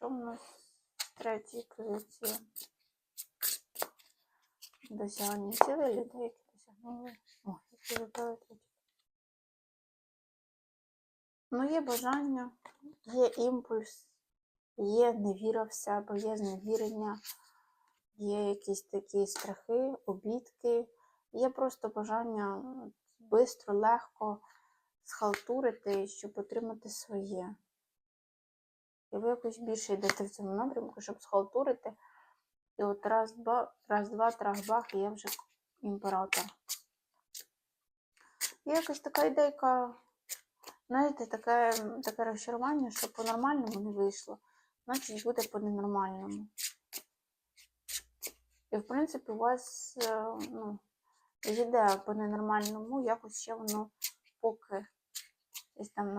Що в нас з третьої позиції? Досягнення цілей людей, які досягнули. О, які вибрали. Ну, є бажання, є імпульс, є невіра в себе, є зневірення, є якісь такі страхи, обідки, є просто бажання швидко, легко схалтурити, щоб отримати своє. І ви якось більше йдете в цьому напрямку, щоб схалтурити. І от раз, два, раз, два, трах, бах, і я вже імператор. Є якась така ідейка, знаєте, таке, таке розчарування, що по-нормальному не вийшло, значить буде по-ненормальному. І, в принципі, у вас е, ну, йде по ненормальному, якось ще воно поки десь там